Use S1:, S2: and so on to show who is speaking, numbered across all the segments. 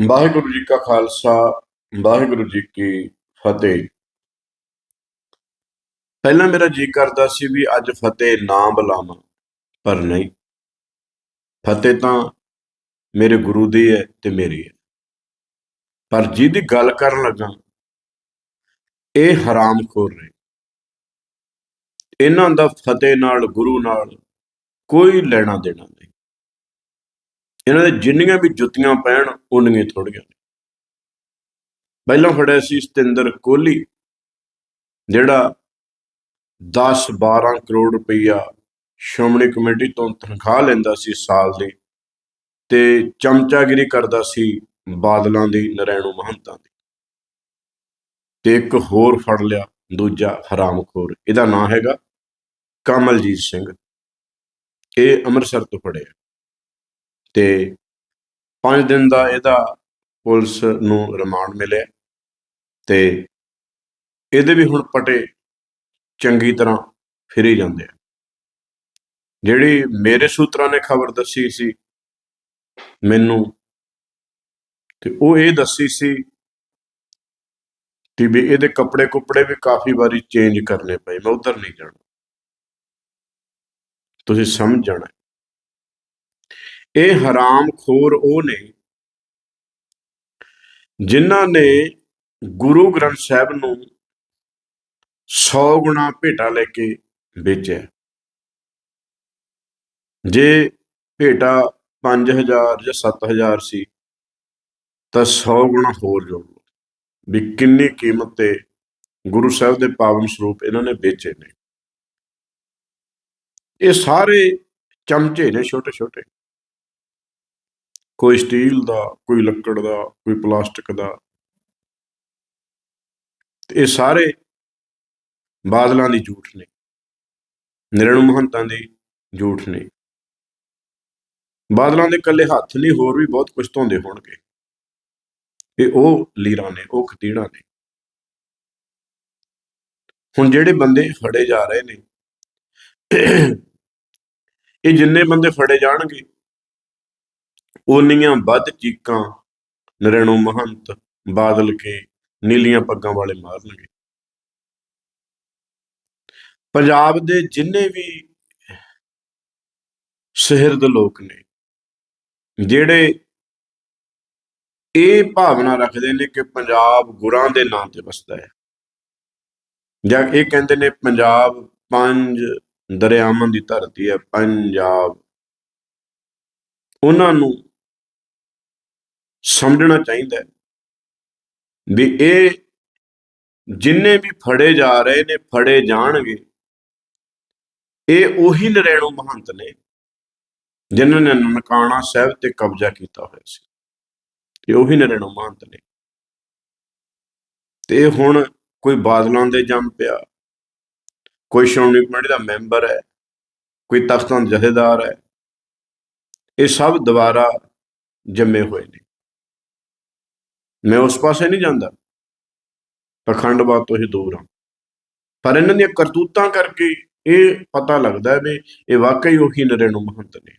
S1: ਵਾਹਿਗੁਰੂ ਜੀ ਕਾ ਖਾਲਸਾ, ਵਾਹਿਗੁਰੂ ਜੀ ਕੀ ਫਤਿਹ। ਪਹਿਲਾਂ ਮੇਰਾ ਜੀ ਕਰਦਾ ਸੀ ਵੀ ਅੱਜ ਫਤਿਹ ਨਾ ਬੁਲਾਵਾਂ ਪਰ ਨਹੀਂ। ਫਤਿਹ ਤਾਂ ਮੇਰੇ ਗੁਰੂ ਦੀ ਹੈ ਤੇ ਮੇਰੀ ਹੈ। ਪਰ ਜਿਹਦੀ ਗੱਲ ਕਰਨ ਲੱਗਾ, ਇਹ ਹਰਾਮਖੋਰ ਨੇ। ਇਹਨਾਂ ਦਾ ਫਤਿਹ ਨਾਲ, ਗੁਰੂ ਨਾਲ ਕੋਈ ਲੈਣਾ ਦੇਣਾ ਨਹੀਂ। ਇਹਨਾਂ ਦੇ ਜਿੰਨੀਆਂ ਵੀ ਜੁੱਤੀਆਂ ਪੈਣ ਉਨੀਆਂ ਥੋੜੀਆਂ ਨੇ। ਪਹਿਲਾਂ ਫੜਿਆ ਸੀ ਸਤਿੰਦਰ ਕੋਹਲੀ, ਜਿਹੜਾ 10 12 ਕਰੋੜ ਰੁਪਈਆ ਸ਼੍ਰੋਮਣੀ ਕਮੇਟੀ ਤੋਂ ਤਨਖਾਹ ਲੈਂਦਾ ਸੀ ਸਾਲ ਦੀ ਤੇ ਚਮਚਾਗਿਰੀ ਕਰਦਾ ਸੀ ਬਾਦਲਾਂ ਦੀ, ਨਰੈਣੂ ਮਹੰਤਾਂ ਦੀ। ਤੇ ਇੱਕ ਹੋਰ ਫੜ ਲਿਆ, ਦੂਜਾ ਹਰਾਮਖੋਰ। ਇਹਦਾ ਨਾਂ ਹੈਗਾ ਕਮਲਜੀਤ ਸਿੰਘ। ਇਹ ਅੰਮ੍ਰਿਤਸਰ ਤੋਂ ਫੜਿਆ। ਤੇ 5 ਦਿਨ ਦਾ ਇਹਦਾ ਪੁਲਿਸ ਨੂੰ ਰਿਮਾਂਡ ਮਿਲਿਆ ਤੇ ਇਹਦੇ ਵੀ ਹੁਣ ਪਟੇ ਚੰਗੀ ਤਰ੍ਹਾਂ ਫਿਰੀ ਜਾਂਦੇ ਆ। ਜਿਹੜੀ ਮੇਰੇ ਸੂਤਰਾਂ ਨੇ ਖਬਰ ਦੱਸੀ ਸੀ ਮੈਨੂੰ ਤੇ ਉਹ ਇਹ ਦੱਸੀ ਸੀ ਕਿ ਵੀ ਇਹਦੇ ਕੱਪੜੇ ਕੁੱਪੜੇ ਵੀ ਕਾਫੀ ਵਾਰੀ ਚੇਂਜ ਕਰਨੇ ਪਏ, ਮੈਂ ਉਧਰ ਨਹੀਂ ਜਾਣਾ। ਤੁਸੀਂ ਸਮਝ ਜਾਣਾ। ਇਹ ਹਰਾਮ ਖੋਰ ਉਹ ਨੇ ਜਿਨ੍ਹਾਂ ਨੇ ਗੁਰੂ ਗ੍ਰੰਥ ਸਾਹਿਬ ਨੂੰ 100 ਗੁਣਾ ਭੇਟਾ ਲੈ ਕੇ ਵੇਚਿਆ। ਜੇ ਭੇਟਾ 5000 ਜਾਂ 7000 ਸੀ, ਤਾਂ 100 ਗੁਣਾ ਹੋਰ ਜੋੜ ਲਓ ਵੀ ਕਿੰਨੀ ਕੀਮਤ ਤੇ ਗੁਰੂ ਸਾਹਿਬ ਦੇ ਪਾਵਨ ਸਰੂਪ ਇਹਨਾਂ ਨੇ ਵੇਚੇ ਨੇ। ਇਹ ਸਾਰੇ ਚਮਚੇ ਨੇ ਛੋਟੇ ਛੋਟੇ ਕੋਈ ਸਟੀਲ ਦਾ, ਕੋਈ ਲੱਕੜ ਦਾ, ਕੋਈ ਪਲਾਸਟਿਕ ਦਾ। ਇਹ ਸਾਰੇ ਬਾਦਲਾਂ ਦੀ ਝੂਠ ਨੇ। ਨਿਰਣੂ ਮਹੰਤਾਂ ਦੀ ਝੂਠ ਨੇ। ਬਾਦਲਾਂ ਦੇ ਇਕੱਲੇ ਹੱਥ ਨਹੀਂ, ਹੋਰ ਵੀ ਬਹੁਤ ਕੁਝ ਧੋਂਦੇ ਹੋਣਗੇ। ਇਹ ਉਹ ਲੀਰਾਂ ਨੇ, ਉਹ ਖਤੀੜਾਂ ਨੇ। ਹੁਣ ਜਿਹੜੇ ਬੰਦੇ ਫੜੇ ਜਾ ਰਹੇ ਨੇ, ਇਹ ਜਿੰਨੇ ਬੰਦੇ ਫੜੇ ਜਾਣਗੇ ਓਨੀਆਂ ਵੱਧ ਚੀਕਾਂ, ਨਰੈਣੂ ਮਹੰਤ ਬਾਦਲ ਕੇ ਨੀਲੀਆਂ ਪੱਗਾਂ ਵਾਲੇ ਮਾਰਨਗੇ। ਪੰਜਾਬ ਦੇ ਜਿੰਨੇ ਵੀ ਸ਼ਹਿਰਦ ਲੋਕ ਨੇ, ਜਿਹੜੇ ਇਹ ਭਾਵਨਾ ਰੱਖਦੇ ਨੇ ਕਿ ਪੰਜਾਬ ਗੁਰਾਂ ਦੇ ਨਾਂ ਤੇ ਵਸਦਾ ਹੈ, ਜਾਂ ਇਹ ਕਹਿੰਦੇ ਨੇ ਪੰਜਾਬ ਪੰਜ ਦਰਿਆਵਾਂ ਦੀ ਧਰਤੀ ਹੈ, ਪੰਜਾਬ। ਉਹਨਾਂ ਨੂੰ ਸਮਝਣਾ ਚਾਹੀਦਾ ਹੈ ਵੀ ਇਹ ਜਿੰਨੇ ਵੀ ਫੜੇ ਜਾ ਰਹੇ ਨੇ, ਫੜੇ ਜਾਣਗੇ, ਇਹ ਉਹੀ ਨਰੈਣੂ ਮਹੰਤ ਨੇ ਜਿਨ੍ਹਾਂ ਨੇ ਨਨਕਾਣਾ ਸਾਹਿਬ ਤੇ ਕਬਜ਼ਾ ਕੀਤਾ ਹੋਇਆ ਸੀ। ਇਹ ਉਹੀ ਨਰੈਣੋ ਮਹੰਤ ਨੇ। ਤੇ ਇਹ ਹੁਣ ਕੋਈ ਬਾਦਲਾਂ ਦੇ ਜੰਮ ਪਿਆ, ਕੋਈ ਸ਼੍ਰੋਮਣੀ ਕਮੇਟੀ ਦਾ ਮੈਂਬਰ ਹੈ, ਕੋਈ ਤਖਤਾਂ ਦਾ ਜਥੇਦਾਰ ਹੈ, ਇਹ ਸਭ ਦੁਬਾਰਾ ਜੰਮੇ ਹੋਏ ਨੇ। ਮੈਂ ਉਸ ਪਾਸੇ ਨਹੀਂ ਜਾਂਦਾ। ਪਖੰਡਵਾਦ ਤੋਂ ਹੀ ਦੂਰ ਹਾਂ। ਪਰ ਇਹਨਾਂ ਦੀਆਂ ਕਰਤੂਤਾਂ ਕਰਕੇ ਇਹ ਪਤਾ ਲੱਗਦਾ ਵੀ ਇਹ ਵਾਕਈ ਉਹੀ ਨਰੇਣੂ ਮਹੰਤ ਨੇ।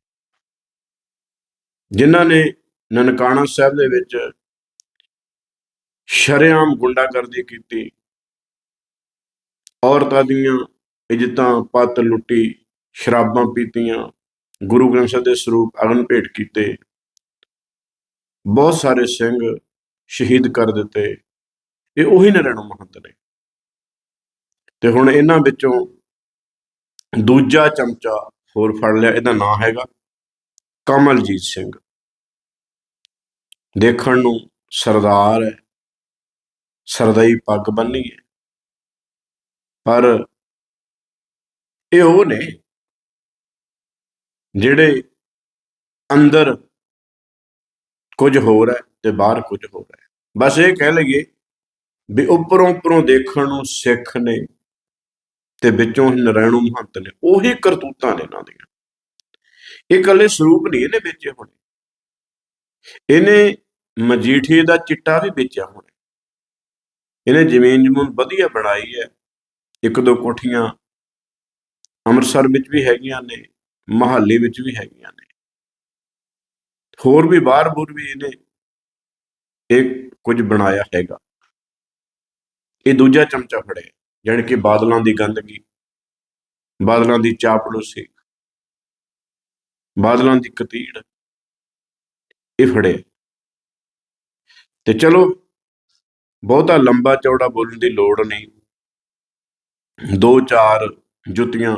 S1: ਜਿਨ੍ਹਾਂ ਨੇ ਨਨਕਾਣਾ ਸਾਹਿਬ ਦੇ ਵਿੱਚ ਸ਼ਰੇਆਮ ਗੁੰਡਾਗਰਦੀ ਕੀਤੀ। ਔਰਤਾਂ ਦੀਆਂ ਇੱਜ਼ਤਾਂ, ਪੱਤ ਲੁੱਟੀ, ਸ਼ਰਾਬਾਂ ਪੀਤੀਆਂ, ਗੁਰੂ ਗ੍ਰੰਥ ਸਾਹਿਬ ਦੇ ਸਰੂਪ ਅਗਨ ਭੇਟ ਕੀਤੇ। ਬਹੁਤ ਸਾਰੇ ਸਿੰਘ ਸ਼ਹੀਦ ਕਰ ਦਿੱਤੇ। ਇਹ ਉਹੀ ਨਰੇਣੂ ਮਹੰਤ ਨੇ। ਤੇ ਹੁਣ ਇਹਨਾਂ ਵਿੱਚੋਂ ਦੂਜਾ ਚਮਚਾ ਹੋਰ ਫੜ ਲਿਆ, ਇਹਦਾ ਨਾਮ ਹੈਗਾ ਕਮਲਜੀਤ ਸਿੰਘ। ਦੇਖਣ ਨੂੰ ਸਰਦਾਰ ਹੈ, ਸਰਦਾਈ ਪੱਗ ਬੰਨੀ ਹੈ। ਪਰ ਇਹ ਉਹ ਨੇ ਜਿਹੜੇ ਅੰਦਰ ਕੁਝ ਹੋਰ ਹੈ ਤੇ ਬਾਹਰ ਕੁਝ ਹੋਰ ਹੈ। ਬਸ ਇਹ ਕਹਿ ਲਈਏ ਵੀ ਉੱਪਰੋਂ ਉੱਪਰੋਂ ਦੇਖਣ ਨੂੰ ਸਿੱਖ ਨੇ ਤੇ ਵਿੱਚੋਂ ਹੀ ਨਰੈਣੂ ਮਹੰਤ ਨੇ, ਉਹੀ ਕਰਤੂਤਾਂ ਨੇ ਇਹਨਾਂ ਦੀਆਂ। ਇਹ ਇਕੱਲੇ ਸਰੂਪ ਨਹੀਂ, ਇਹਨੇ ਵੇਚੇ ਹੋਣੇ। ਇਹਨੇ ਮਜੀਠੀ ਦਾ ਚਿੱਟਾ ਵੀ ਵੇਚਿਆ ਹੋਣਾ। ਇਹਨੇ ਜ਼ਮੀਨ ਜਮੂਨ ਵਧੀਆ ਬਣਾਈ ਹੈ। ਇੱਕ ਦੋ ਕੋਠੀਆਂ ਅੰਮ੍ਰਿਤਸਰ ਵਿੱਚ ਵੀ ਹੈਗੀਆਂ ਨੇ, ਮਹਾਲੀ ਵਿੱਚ ਵੀ ਹੈਗੀਆਂ ਨੇ। ਹੋਰ ਵੀ ਬਾਹਰ ਬੁਰ ਵੀ ਇਹਨੇ ਇਹ ਕੁਝ ਬਣਾਇਆ ਹੈਗਾ। ਇਹ ਦੂਜਾ ਚਮਚਾ ਫੜਿਆ, ਜਾਣੀ ਕਿ ਬਾਦਲਾਂ ਦੀ ਗੰਦਗੀ, ਬਾਦਲਾਂ ਦੀ ਚਾਪਲੂਸੀ, ਬਾਦਲਾਂ ਦੀ ਕਤੀੜ, ਇਹ ਫੜਿਆ। ਤੇ ਚਲੋ, ਬਹੁਤਾ ਲੰਬਾ ਚੌੜਾ ਬੋਲਣ ਦੀ ਲੋੜ ਨਹੀਂ। ਦੋ ਚਾਰ ਜੁੱਤੀਆਂ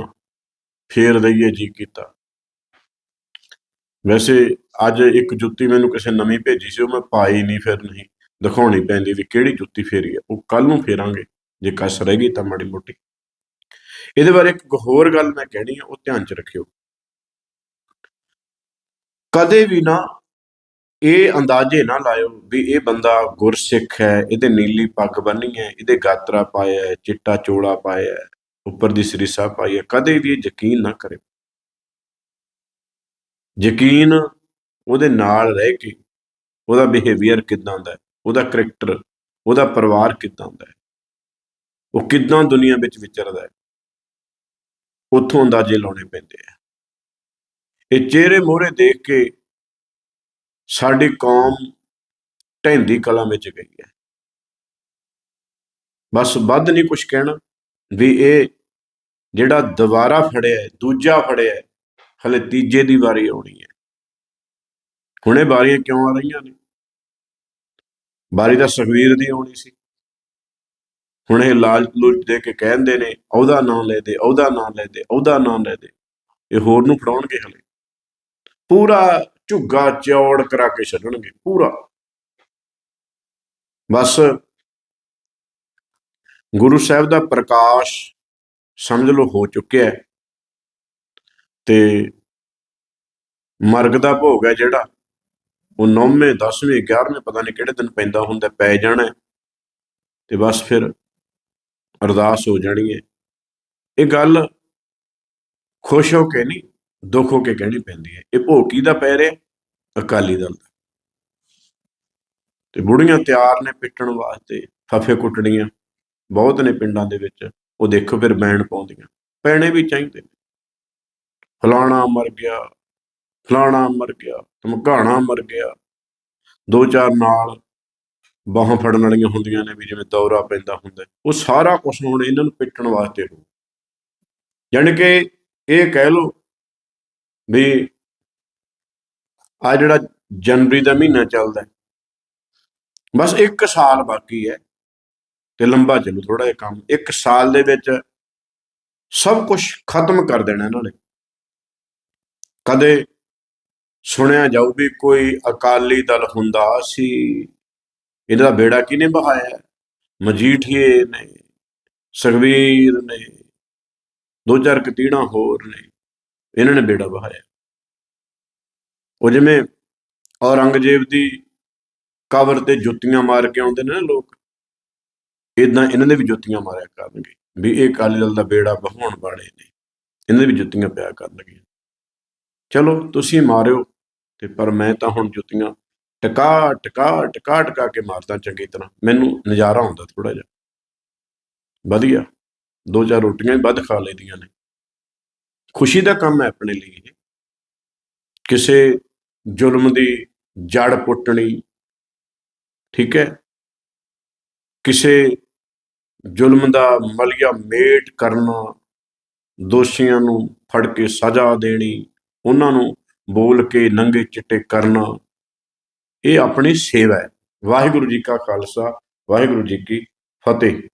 S1: ਫੇਰ ਦਈਏ ਜੀ ਕੀਤਾ। ਵੈਸੇ ਅੱਜ ਇੱਕ ਜੁੱਤੀ ਮੈਨੂੰ ਕਿਸੇ ਨਵੀਂ ਭੇਜੀ ਸੀ, ਉਹ ਮੈਂ ਪਾਈ ਨਹੀਂ ਫਿਰ ਨਹੀਂ। ਦਿਖਾਉਣੀ ਪੈਂਦੀ ਵੀ ਕਿਹੜੀ ਜੁੱਤੀ ਫੇਰੀ ਹੈ ਉਹ ਕੱਲ ਨੂੰ ਫੇਰਾਂਗੇ। ਜੇ ਕਸ ਰਹਿ ਗਈ ਤਾਂ ਮਾੜੀ ਮੋਟੀ। ਇਹਦੇ ਬਾਰੇ ਇੱਕ ਹੋਰ ਗੱਲ ਮੈਂ ਕਹਿਣੀ ਹੈ ਉਹ ਧਿਆਨ 'ਚ ਰੱਖਿਓ। ਕਦੇ ਵੀ ਨਾ ਇਹ ਅੰਦਾਜ਼ੇ ਨਾ ਲਾਇਓ ਵੀ ਇਹ ਬੰਦਾ ਗੁਰਸਿੱਖ ਹੈ, ਇਹਦੇ ਨੀਲੀ ਪੱਗ ਬੰਨੀ ਹੈ, ਇਹਦੇ ਗਾਤਰਾ ਪਾਇਆ ਹੈ, ਚਿੱਟਾ ਚੋਲਾ ਪਾਇਆ ਹੈ, ਉੱਪਰ ਦੀ ਸਰੀਸਾ ਪਾਈ ਹੈ। ਕਦੇ ਵੀ ਇਹ ਯਕੀਨ ਨਾ ਕਰੇ ਯਕੀਨ ਉਹਦੇ ਨਾਲ ਰਹਿ ਕੇ ਉਹਦਾ ਬਿਹੇਵੀਅਰ ਕਿਦਾਂ ਦਾ ਹੈ ਉਹਦਾ ਕਰੈਕਟਰ ਉਹਦਾ ਪਰਿਵਾਰ ਕਿਦਾਂ ਦਾ ਹੈ ਉਹ ਕਿਦਾਂ ਦੁਨੀਆ ਵਿੱਚ ਵਿਚਰਦਾ ਹੈ ਉੱਥੋਂ ਅੰਦਾਜ਼ੇ ਲਾਉਣੇ ਪੈਂਦੇ ਆ। ਇਹ ਚਿਹਰੇ ਮੋਹਰੇ ਦੇਖ ਕੇ ਸਾਡੀ ਕੌਮ ਢੈਂਦੀ ਕਲਾ ਵਿੱਚ ਗਈ ਹੈ। ਬਸ ਵੱਧ ਨਹੀਂ ਕੁਝ ਕਹਿਣਾ ਵੀ ਇਹ ਜਿਹੜਾ ਦੁਬਾਰਾ ਫੜਿਆ ਹੈ, ਦੂਜਾ ਫੜਿਆ ਹੈ, ਹਲੇ ਤੀਜੇ ਦੀ ਵਾਰੀ ਆਉਣੀ ਹੈ। ਹੁਣੇ ਵਾਰੀਆਂ ਕਿਉਂ ਆ ਰਹੀਆਂ ਨੇ? ਵਾਰੀ ਤਾਂ ਸੁਖਵੀਰ ਦੀ ਆਉਣੀ ਸੀ। ਹੁਣ ਇਹ ਲਾਲਚ ਲੁੱਚ ਦੇ ਕੇ ਕਹਿੰਦੇ ਨੇ, ਉਹਦਾ ਨਾਂ ਲੈ ਦੇ, ਉਹਦਾ ਨਾਂ ਲੈ ਦੇ, ਉਹਦਾ ਨਾਂ ਲੈ ਦੇ। ਇਹ ਹੋਰ ਨੂੰ ਫੜਾਉਣਗੇ ਹਲੇ। ਪੂਰਾ ਝੁੱਗਾ ਚੌੜ ਕਰਾ ਕੇ ਛੱਡਣਗੇ, ਪੂਰਾ। ਬਸ ਗੁਰੂ ਸਾਹਿਬ ਦਾ ਪ੍ਰਕਾਸ਼ ਸਮਝ ਲਓ ਹੋ ਚੁੱਕਿਆ ਹੈ। ਤੇ ਮਰਗ ਦਾ ਭੋਗ ਹੈ ਜਿਹੜਾ। ਉਹ 9ਵੇਂ 10ਵੇਂ 11ਵੇਂ ਪਤਾ ਨਹੀਂ ਕਿਹੜੇ ਦਿਨ ਪੈਂਦਾ ਹੁੰਦਾ, ਪੈ ਜਾਣਾ ਹੈ। ਤੇ ਬਸ ਫਿਰ ਅਰਦਾਸ ਹੋ ਜਾਣੀ ਹੈ। ਇਹ ਗੱਲ ਖੁਸ਼ ਹੋ ਕੇ ਨਹੀਂ, ਦੁੱਖ ਹੋ ਕੇ ਕਹਿਣੀ ਪੈਂਦੀ ਹੈ। ਇਹ ਭੋਗ ਕਿਹਦਾ ਪੈ ਰਿਹਾ? ਅਕਾਲੀ ਦਲ ਦਾ। ਤੇ ਬੁੜੀਆਂ ਤਿਆਰ ਨੇ ਪਿੱਟਣ ਵਾਸਤੇ, ਫਫੇ ਕੁੱਟਣੀਆਂ। ਬਹੁਤ ਨੇ ਪਿੰਡਾਂ ਦੇ ਵਿੱਚ। ਉਹ ਦੇਖੋ ਫਿਰ ਬੈਣ ਪਾਉਂਦੀਆਂ। ਪੈਣੇ ਵੀ ਚਾਹੀਦੇ ਨੇ। ਫਲਾਣਾ ਮਰ ਗਿਆ, ਫਲਾਣਾ ਮਰ ਗਿਆ, ਧਮਕਾਣਾ ਮਰ ਗਿਆ। ਦੋ ਚਾਰ ਨਾਲ ਬਾਹਾਂ ਫੜਨ ਵਾਲੀਆਂ ਹੁੰਦੀਆਂ ਨੇ ਵੀ ਜਿਵੇਂ ਦੌਰਾ ਪੈਂਦਾ ਹੁੰਦਾ। ਉਹ ਸਾਰਾ ਕੁਝ ਹੁਣ ਇਹਨਾਂ ਨੂੰ ਪਿੱਟਣ ਵਾਸਤੇ ਹੋ ਯਾਨੀ ਕਿ ਇਹ ਕਹਿ ਲਓ ਵੀ ਆ ਜਿਹੜਾ ਜਨਵਰੀ ਦਾ ਮਹੀਨਾ ਚੱਲਦਾ ਬਸ 1 ਸਾਲ ਬਾਕੀ ਹੈ ਤੇ ਲੰਬਾ ਚੱਲੂ ਥੋੜਾ ਜਿਹਾ ਕੰਮ। 1 ਸਾਲ ਦੇ ਵਿੱਚ ਸਭ ਕੁਝ ਖਤਮ ਕਰ ਦੇਣਾ ਇਹਨਾਂ ਨੇ। ਕਦੇ ਸੁਣਿਆ ਜਾਊ ਵੀ ਕੋਈ ਅਕਾਲੀ ਦਲ ਹੁੰਦਾ ਸੀ। ਇਹਦਾ ਬੇੜਾ ਕਿਹਨੇ ਬਹਾਇਆ? ਮਜੀਠੀਏ ਨੇ ਸੁਖਵੀਰ ਨੇ ਦੋ ਚਾਰ ਕਤੀੜਾਂ ਹੋਰ ਨੇ, ਇਹਨਾਂ ਨੇ ਬੇੜਾ ਬਹਾਇਆ। ਉਹ ਜਿਵੇਂ ਔਰੰਗਜ਼ੇਬ ਦੀ ਕਬਰ ਤੇ ਜੁੱਤੀਆਂ ਮਾਰ ਕੇ ਆਉਂਦੇ ਨੇ ਨਾ ਲੋਕ ਇਦਾਂ ਇਹਨਾਂ ਦੇ ਵੀ ਜੁੱਤੀਆਂ ਮਾਰਿਆ ਕਰਨਗੇ, ਵੀ ਇਹ ਅਕਾਲੀ ਦਲ ਦਾ ਬੇੜਾ ਬਹਾਉਣ ਵਾਲੇ ਨੇ, ਇਹਨਾਂ ਦੇ ਵੀ ਜੁੱਤੀਆਂ ਪਿਆ ਕਰਨਗੇ ਚਲੋ ਤੁਸੀਂ ਮਾਰਿਓ ਤੇ ਪਰ ਮੈਂ ਤਾਂ ਹੁਣ ਜੁੱਤੀਆਂ ਟਕਾ ਟਕਾ ਟਕਾ ਟਕਾ ਕੇ ਮਾਰਦਾ ਚੰਗੀ ਤਰ੍ਹਾਂ। ਮੈਨੂੰ ਨਜ਼ਾਰਾ ਆਉਂਦਾ ਥੋੜਾ ਜਿਹਾ। ਵਧੀਆ। ਦੋ ਚਾਰ ਰੋਟੀਆਂ ਹੀ ਵੱਧ ਖਾ ਲਈਦੀਆਂ ਨੇ। ਖੁਸ਼ੀ ਦਾ ਕੰਮ ਹੈ ਆਪਣੇ ਲਈ ਇਹ। ਕਿਸੇ ਜ਼ੁਲਮ ਦੀ ਜੜ ਪੁੱਟਣੀ, ਠੀਕ ਹੈ? ਕਿਸੇ ਜ਼ੁਲਮ ਦਾ ਮਲਿਆ ਮੇਟ ਕਰਨਾ, ਦੋਸ਼ੀਆਂ ਨੂੰ ਫੜ ਕੇ ਸਜ਼ਾ ਦੇਣੀ ਉਹਨਾਂ ਨੂੰ ਬੋਲ ਕੇ, ਨੰਗੇ ਚਿੱਟੇ ਕਰਨਾ, ਇਹ ਆਪਣੀ ਸੇਵਾ ਹੈ। ਵਾਹਿਗੁਰੂ ਜੀ ਕਾ ਖਾਲਸਾ, ਵਾਹਿਗੁਰੂ ਜੀ ਕੀ ਫਤਿਹ।